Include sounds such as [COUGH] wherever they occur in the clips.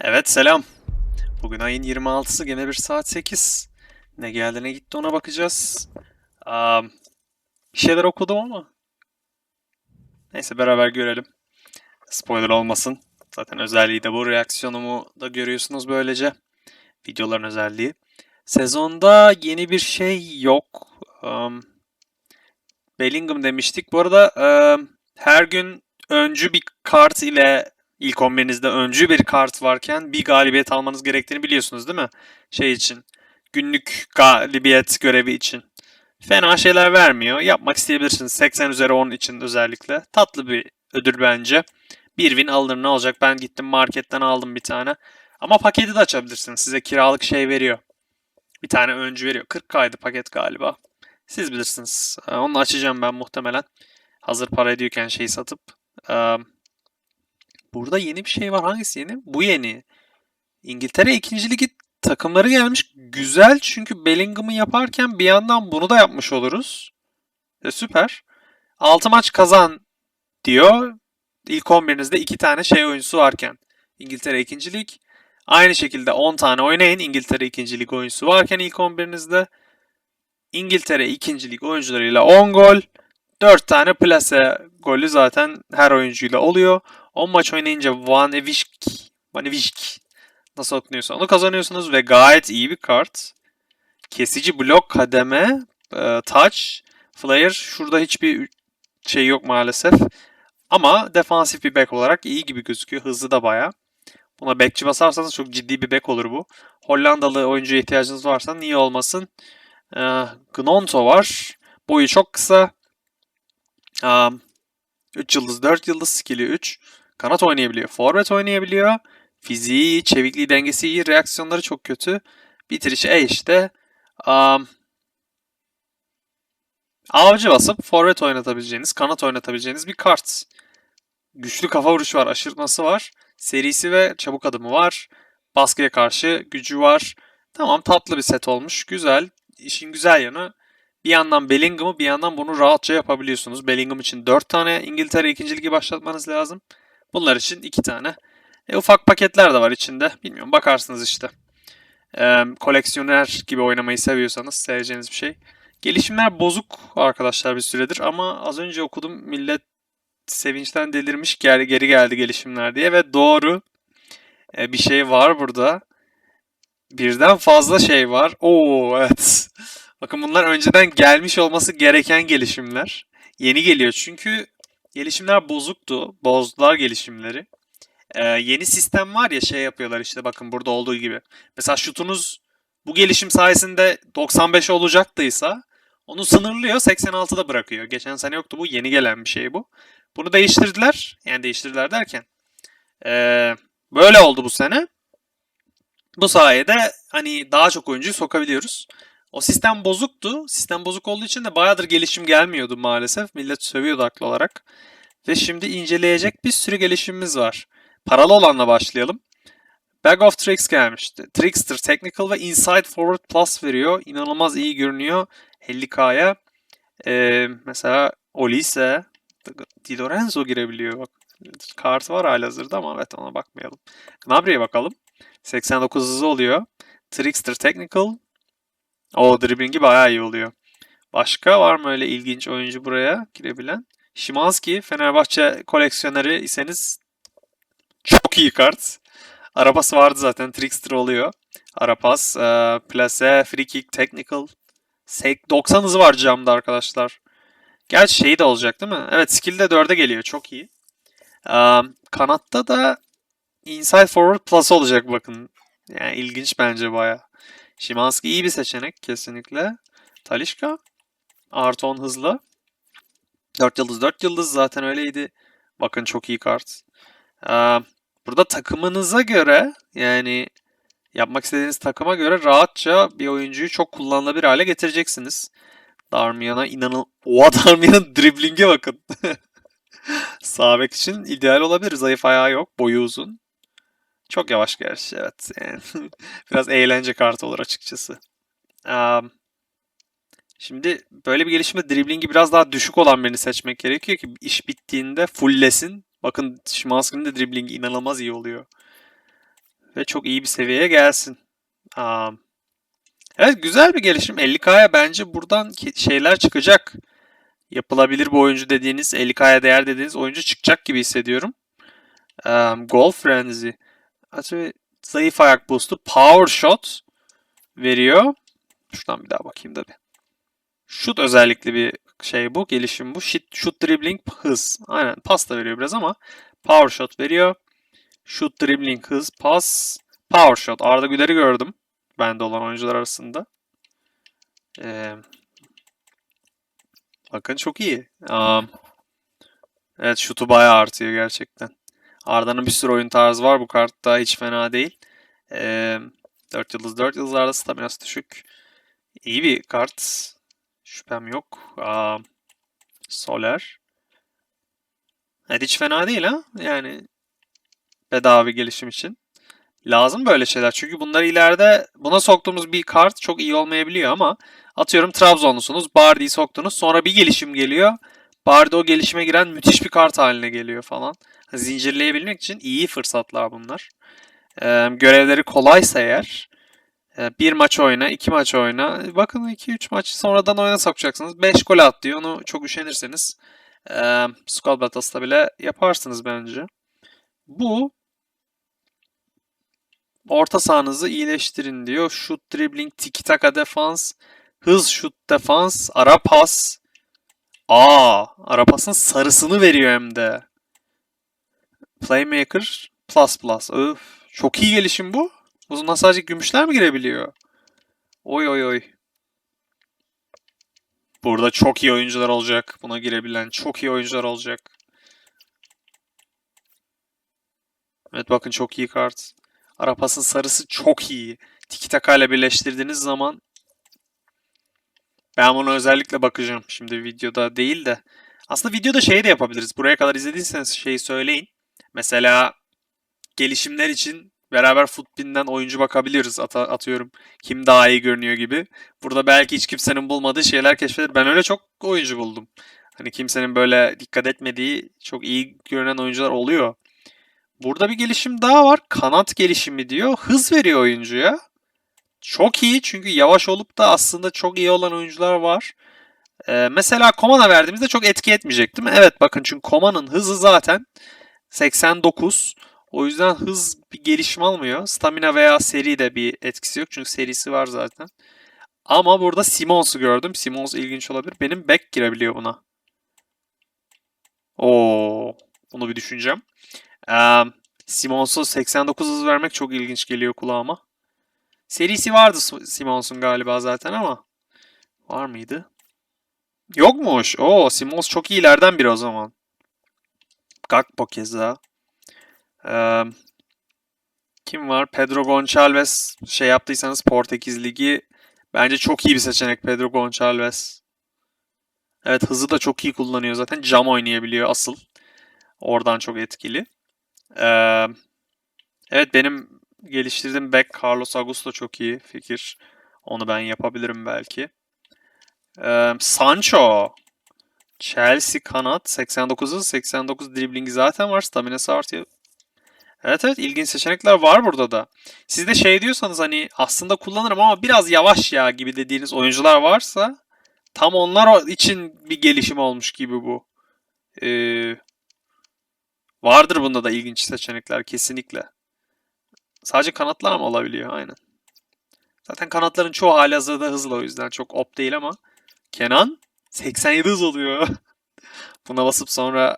Evet selam. Bugün ayın 26'sı gene bir saat 8. Ne geldi ne gitti ona bakacağız. Am, bir şeyler okudum ama. Neyse beraber görelim. Spoiler olmasın. Zaten özelliği de bu. Reaksiyonumu da görüyorsunuz böylece. Videoların özelliği. Sezonda yeni bir şey yok. Am, Bellingham demiştik. Bu arada am, her gün öncü bir kart ile ilk 11'inizde öncü bir kart varken bir galibiyet almanız gerektiğini biliyorsunuz değil mi? Şey için. Günlük galibiyet görevi için. Fena şeyler vermiyor. Yapmak isteyebilirsiniz. 80 üzeri 10 için özellikle. Tatlı bir ödül bence. Bir win alınır ne olacak? Ben gittim marketten aldım bir tane. Ama paketi de açabilirsiniz. Size kiralık şey veriyor. Bir tane öncü veriyor. 40 kaydı paket galiba. Siz bilirsiniz. Ee, Onu açacağım ben muhtemelen. Hazır para ediyorken şeyi satıp. Burada yeni bir şey var. Hangisi yeni? Bu yeni. İngiltere 2. Ligi takımları gelmiş. Güzel çünkü Bellingham'ı yaparken bir yandan bunu da yapmış oluruz. E, süper. 6 maç kazan diyor. İlk 11'inizde 2 tane şey oyuncusu varken. İngiltere 2. Lig. Aynı şekilde 10 tane oynayın. İngiltere 2. Lig oyuncusu varken ilk 11'inizde. İngiltere 2. Lig oyuncularıyla 10 gol. 4 tane plase golü zaten her oyuncuyla oluyor. 10 maç oynayınca Van Evişk, Van Evişk nasıl okunuyorsa onu kazanıyorsunuz ve gayet iyi bir kart. Kesici blok, kademe, e, touch, flare. Şurada hiçbir şey yok maalesef. Ama defansif bir back olarak iyi gibi gözüküyor. Hızlı da baya. Buna bekçi basarsanız çok ciddi bir back olur bu. Hollandalı oyuncuya ihtiyacınız varsa niye olmasın? E, Gnonto var. Boyu çok kısa. Um, 3 yıldız, 4 yıldız, skill'i 3. Kanat oynayabiliyor, forvet oynayabiliyor. Fiziği iyi, çevikliği, dengesi iyi, reaksiyonları çok kötü. Bitirişi E işte. Um, avcı basıp forvet oynatabileceğiniz, kanat oynatabileceğiniz bir kart. Güçlü kafa vuruşu var, aşırtması var. Serisi ve çabuk adımı var. Baskıya karşı gücü var. Tamam tatlı bir set olmuş. Güzel. İşin güzel yanı bir yandan Bellingham'ı bir yandan bunu rahatça yapabiliyorsunuz. Bellingham için 4 tane İngiltere 2. Ligi başlatmanız lazım. Bunlar için 2 tane. E, ufak paketler de var içinde. Bilmiyorum bakarsınız işte. E, koleksiyoner gibi oynamayı seviyorsanız seveceğiniz bir şey. Gelişimler bozuk arkadaşlar bir süredir ama az önce okudum millet sevinçten delirmiş geri, geri geldi gelişimler diye ve doğru E, bir şey var burada. Birden fazla şey var. Oo evet. Bakın bunlar önceden gelmiş olması gereken gelişimler. Yeni geliyor çünkü gelişimler bozuktu. Bozdular gelişimleri. Ee, yeni sistem var ya şey yapıyorlar işte bakın burada olduğu gibi. Mesela şutunuz bu gelişim sayesinde 95 olacaktıysa onu sınırlıyor 86'da bırakıyor. Geçen sene yoktu bu yeni gelen bir şey bu. Bunu değiştirdiler. Yani değiştirdiler derken. ee, böyle oldu bu sene. Bu sayede hani daha çok oyuncuyu sokabiliyoruz. O sistem bozuktu. Sistem bozuk olduğu için de bayağıdır gelişim gelmiyordu maalesef. Millet sövüyordu haklı olarak. Ve şimdi inceleyecek bir sürü gelişimimiz var. Paralı olanla başlayalım. Bag of Tricks gelmişti. Trickster, Technical ve Inside Forward Plus veriyor. İnanılmaz iyi görünüyor 50k'ya. Ee, mesela Olise, Di Lorenzo girebiliyor. Bak, kartı var halihazırda ama evet ona bakmayalım. Gnabry'e bakalım. 89 hızı oluyor. Trickster Technical. O driblingi bayağı iyi oluyor. Başka var mı öyle ilginç oyuncu buraya girebilen? Şimanski, Fenerbahçe koleksiyoneri iseniz çok iyi kart. Arabası vardı zaten. Trickster oluyor. Arapas, e, plase, free kick, technical. 90 hızı var camda arkadaşlar. Gerçi şeyi de olacak değil mi? Evet skill de 4'e geliyor. Çok iyi. E, kanatta da inside forward plus olacak bakın. Yani ilginç bence baya. Şimanski iyi bir seçenek kesinlikle. Talişka artı 10 hızlı. 4 yıldız 4 yıldız zaten öyleydi. Bakın çok iyi kart. Ee, burada takımınıza göre yani yapmak istediğiniz takıma göre rahatça bir oyuncuyu çok kullanılabilir hale getireceksiniz. Darmian'a inanıl... Oha [LAUGHS] Darmian'ın driblinge bakın. [LAUGHS] Sağ için ideal olabilir. Zayıf ayağı yok. Boyu uzun. Çok yavaş gerçi evet. [LAUGHS] Biraz eğlence kartı olur açıkçası. Um, şimdi böyle bir gelişme driblingi biraz daha düşük olan birini seçmek gerekiyor ki iş bittiğinde fulllesin. Bakın Şimanski'nin de driblingi inanılmaz iyi oluyor. Ve çok iyi bir seviyeye gelsin. Am, evet güzel bir gelişim. 50K'ya bence buradan şeyler çıkacak. Yapılabilir bu oyuncu dediğiniz, 50K'ya değer dediğiniz oyuncu çıkacak gibi hissediyorum. Um, Goal Frenzy. Acaba zayıf ayak boost'u Power Shot veriyor. Şuradan bir daha bakayım da bir. Şut özellikli bir şey bu. Gelişim bu. Şut, şut dribbling hız. Aynen pas da veriyor biraz ama power shot veriyor. Şut dribbling hız pas power shot. Arda Güler'i gördüm. Bende olan oyuncular arasında. Ee, bakın çok iyi. Am, evet şutu bayağı artıyor gerçekten. Arda'nın bir sürü oyun tarzı var. Bu kartta hiç fena değil. Ee, 4 yıldız 4 yıldızlarda staminası düşük. İyi bir kart. Şüphem yok. Aa, Soler. Evet hiç fena değil ha. Yani bedava bir gelişim için. Lazım böyle şeyler. Çünkü bunları ileride buna soktuğumuz bir kart çok iyi olmayabiliyor ama atıyorum Trabzonlusunuz. Bardi'yi soktunuz. Sonra bir gelişim geliyor. Bardi o gelişime giren müthiş bir kart haline geliyor falan. Zincirleyebilmek için iyi fırsatlar bunlar. Ee, görevleri kolaysa eğer bir maç oyna, iki maç oyna. Bakın 2-3 maç sonradan oyuna sokacaksınız. 5 gol at diyor. Onu çok üşenirseniz e, Squad Battles'ta bile yaparsınız bence. Bu orta sahanızı iyileştirin diyor. Shoot, dribbling, tiki taka defans, hız şut defans, ara pas. Aa, ara pasın sarısını veriyor hem de. Playmaker plus plus. Öf. Çok iyi gelişim bu. Buna sadece gümüşler mi girebiliyor? Oy oy oy. Burada çok iyi oyuncular olacak. Buna girebilen çok iyi oyuncular olacak. Evet bakın çok iyi kart. Arapas'ın sarısı çok iyi. Tiki Taka ile birleştirdiğiniz zaman ben bunu özellikle bakacağım. Şimdi videoda değil de. Aslında videoda şey de yapabiliriz. Buraya kadar izlediyseniz şeyi söyleyin. Mesela gelişimler için beraber Footbin'den oyuncu bakabiliriz. Ata- atıyorum kim daha iyi görünüyor gibi. Burada belki hiç kimsenin bulmadığı şeyler keşfedilir. Ben öyle çok oyuncu buldum. Hani kimsenin böyle dikkat etmediği çok iyi görünen oyuncular oluyor. Burada bir gelişim daha var. Kanat gelişimi diyor. Hız veriyor oyuncuya. Çok iyi çünkü yavaş olup da aslında çok iyi olan oyuncular var. Ee, mesela Koman'a verdiğimizde çok etki etmeyecek değil mi? Evet bakın çünkü Koman'ın hızı zaten 89. O yüzden hız bir gelişim almıyor. Stamina veya seri de bir etkisi yok. Çünkü serisi var zaten. Ama burada Simons'u gördüm. Simons ilginç olabilir. Benim back girebiliyor buna. Oo, bunu bir düşüneceğim. Ee, Simons'a 89 hız vermek çok ilginç geliyor kulağıma. Serisi vardı Simons'un galiba zaten ama. Var mıydı? Yokmuş. Oo, Simons çok iyilerden biri o zaman. Gakpo keza. Ee, kim var? Pedro Gonçalves şey yaptıysanız Portekiz Ligi bence çok iyi bir seçenek Pedro Gonçalves. Evet hızı da çok iyi kullanıyor zaten. Cam oynayabiliyor asıl. Oradan çok etkili. Ee, evet benim geliştirdiğim back Carlos Augusto çok iyi fikir. Onu ben yapabilirim belki. Ee, Sancho. Chelsea kanat 89 hız 89 driblingi zaten var. Staminası artıyor. Evet evet ilginç seçenekler var burada da. Siz de şey diyorsanız hani aslında kullanırım ama biraz yavaş ya gibi dediğiniz oyuncular varsa tam onlar için bir gelişim olmuş gibi bu. Ee, vardır bunda da ilginç seçenekler kesinlikle. Sadece kanatlar mı olabiliyor? Aynen. Zaten kanatların çoğu halihazırda hızlı o yüzden çok op değil ama Kenan 87 hız oluyor. [LAUGHS] Buna basıp sonra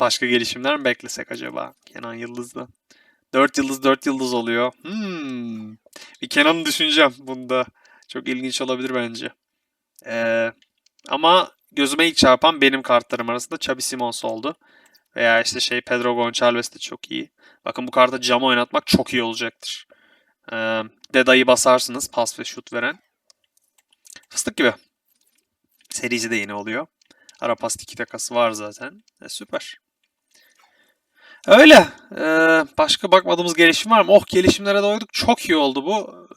başka gelişimler mi beklesek acaba Kenan Yıldız'dan? 4 yıldız 4 yıldız oluyor. Hmm. Bir Kenan'ı düşüneceğim bunda. Çok ilginç olabilir bence. Ee, ama gözüme ilk çarpan benim kartlarım arasında Xabi Simons oldu. Veya işte şey Pedro Gonçalves de çok iyi. Bakın bu karta cam oynatmak çok iyi olacaktır. Ee, Deda'yı basarsınız pas ve şut veren. Fıstık gibi. Serisi de yine oluyor. Ara pas tiki takası var zaten. E, süper. Öyle. Ee, başka bakmadığımız gelişim var mı? Oh gelişimlere doyduk. Çok iyi oldu bu.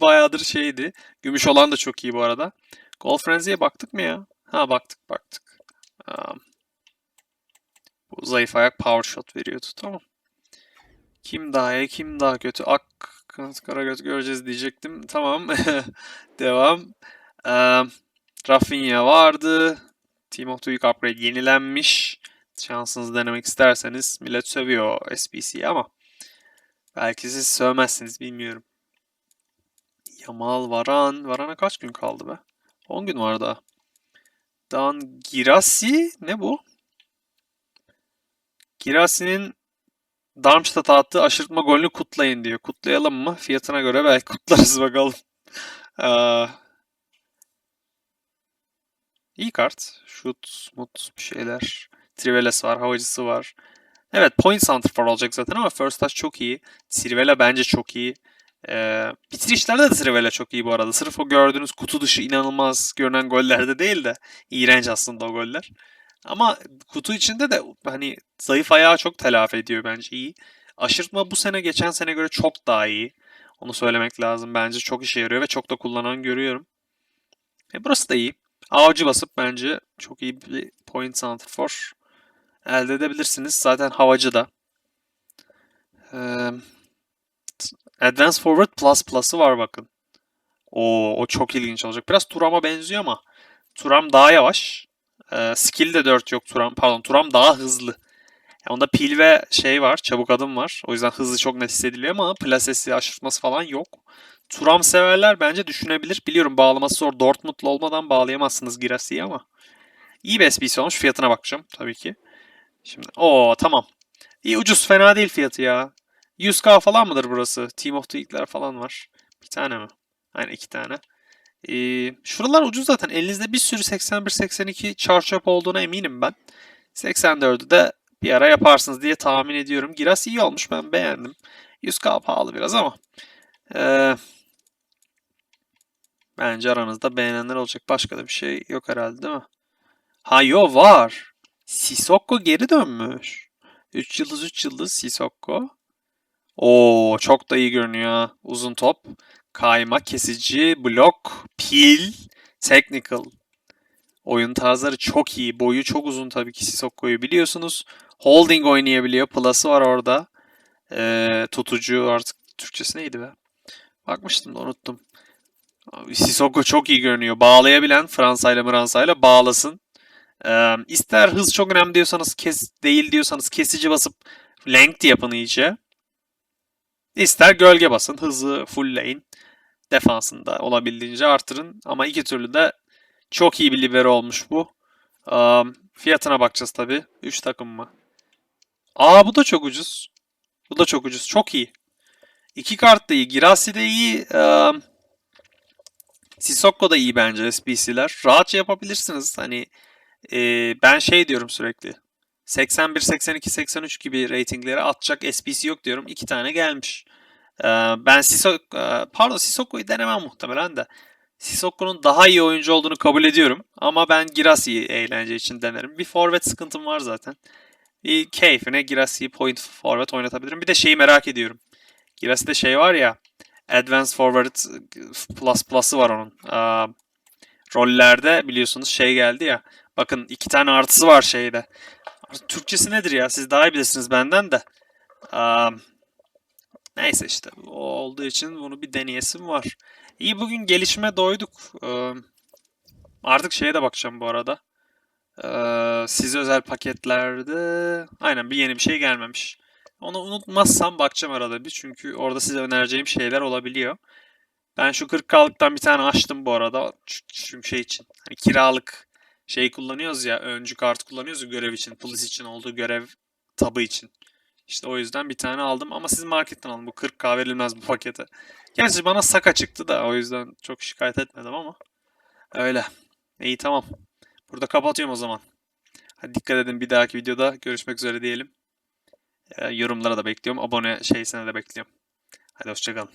Bayağıdır şeydi. Gümüş olan da çok iyi bu arada. Goal Frenzy'ye baktık mı ya? Ha baktık baktık. Aa, bu zayıf ayak power shot veriyordu. Tamam. Kim daha iyi, kim daha kötü? Ak, Karagöz göreceğiz diyecektim. Tamam. [LAUGHS] Devam. Ee, Rafinha vardı. Team of the Week upgrade yenilenmiş. Şansınızı denemek isterseniz millet sövüyor SBC'yi ama belki siz sövmezsiniz bilmiyorum. Yamal Varan. Varan'a kaç gün kaldı be? 10 gün var daha. Dan Girassi ne bu? Girassi'nin Darmstadt'a attığı aşırtma golünü kutlayın diyor. Kutlayalım mı? Fiyatına göre belki kutlarız bakalım. Ee, iyi kart. Şut, mut bir şeyler. Triveles var, havacısı var. Evet point santrfor olacak zaten ama first touch çok iyi. Trivela bence çok iyi. Ee, bitirişlerde de Trivela çok iyi bu arada. Sırf o gördüğünüz kutu dışı inanılmaz görünen gollerde değil de iğrenç aslında o goller. Ama kutu içinde de hani zayıf ayağı çok telafi ediyor bence iyi. Aşırtma bu sene geçen sene göre çok daha iyi. Onu söylemek lazım. Bence çok işe yarıyor ve çok da kullanan görüyorum. E burası da iyi. Avcı basıp bence çok iyi bir point santrfor elde edebilirsiniz. Zaten havacı da. Ee, Advanced Forward Plus Plus'ı var bakın. O, o çok ilginç olacak. Biraz Turam'a benziyor ama Turam daha yavaş. Ee, skill de 4 yok Turam. Pardon Turam daha hızlı. Yani onda pil ve şey var. Çabuk adım var. O yüzden hızlı çok net hissediliyor ama plasesi, aşırtması falan yok. Turam severler bence düşünebilir. Biliyorum bağlaması zor. Dortmund'lu olmadan bağlayamazsınız Girasi'yi ama. İyi bir SBC olmuş. Fiyatına bakacağım tabii ki. Şimdi o tamam. İyi ucuz fena değil fiyatı ya. 100k falan mıdır burası? Team of the Week'ler falan var. Bir tane mi? Aynen iki tane. Ee, şuralar ucuz zaten. Elinizde bir sürü 81-82 çarçöp olduğuna eminim ben. 84'ü de bir ara yaparsınız diye tahmin ediyorum. Giras iyi olmuş ben beğendim. 100k pahalı biraz ama. Ee, bence aranızda beğenenler olacak. Başka da bir şey yok herhalde değil mi? Ha yo var. Sissoko geri dönmüş. 3 yıldız 3 yıldız Sissoko. Oo çok da iyi görünüyor. Uzun top. Kayma, kesici, blok, pil, technical. Oyun tarzları çok iyi. Boyu çok uzun tabii ki Sissoko'yu biliyorsunuz. Holding oynayabiliyor. Plus'ı var orada. Ee, tutucu artık Türkçesi neydi be? Bakmıştım da unuttum. Sissoko çok iyi görünüyor. Bağlayabilen Fransa ile Fransa ile bağlasın. Ee, ister hız çok önemli diyorsanız kes, değil diyorsanız kesici basıp length yapın iyice. İster gölge basın. Hızı fullleyin. Defansında olabildiğince artırın. Ama iki türlü de çok iyi bir libero olmuş bu. Um, fiyatına bakacağız tabi. 3 takım mı? Aa bu da çok ucuz. Bu da çok ucuz. Çok iyi. İki kart da iyi. Girassi de iyi. Um, Sissoko da iyi bence SBC'ler. Rahatça yapabilirsiniz. Hani e, ben şey diyorum sürekli. 81, 82, 83 gibi ratingleri atacak SBC yok diyorum. İki tane gelmiş. Ee, ben Sissoko, e, pardon Sissoko'yu denemem muhtemelen de. Sissoko'nun daha iyi oyuncu olduğunu kabul ediyorum. Ama ben Girasi'yi eğlence için denerim. Bir forvet sıkıntım var zaten. Bir keyfine Girasi'yi point forvet oynatabilirim. Bir de şeyi merak ediyorum. Girasi'de şey var ya. Advanced Forward Plus Plus'ı var onun. Aa, rollerde biliyorsunuz şey geldi ya. Bakın iki tane artısı var şeyde. Türkçesi nedir ya? Siz daha iyi bilirsiniz benden de. Aa, neyse işte. O olduğu için bunu bir deneyesim var. İyi bugün gelişime doyduk. Ee, artık şeye de bakacağım bu arada. Ee, size özel paketlerde aynen bir yeni bir şey gelmemiş. Onu unutmazsam bakacağım arada bir. Çünkü orada size önereceğim şeyler olabiliyor. Ben şu 40K'lıktan bir tane açtım bu arada. Çünkü şey için. Hani kiralık şey kullanıyoruz ya. Öncü kart kullanıyoruz görev için. Polis için olduğu görev tabı için. İşte o yüzden bir tane aldım. Ama siz marketten alın. Bu 40K verilmez bu pakete. Gerçi bana Saka çıktı da. O yüzden çok şikayet etmedim ama. Öyle. İyi tamam. Burada kapatıyorum o zaman. Hadi dikkat edin bir dahaki videoda görüşmek üzere diyelim. Ee, yorumlara da bekliyorum. Abone şeysine de bekliyorum. Hadi hoşçakalın.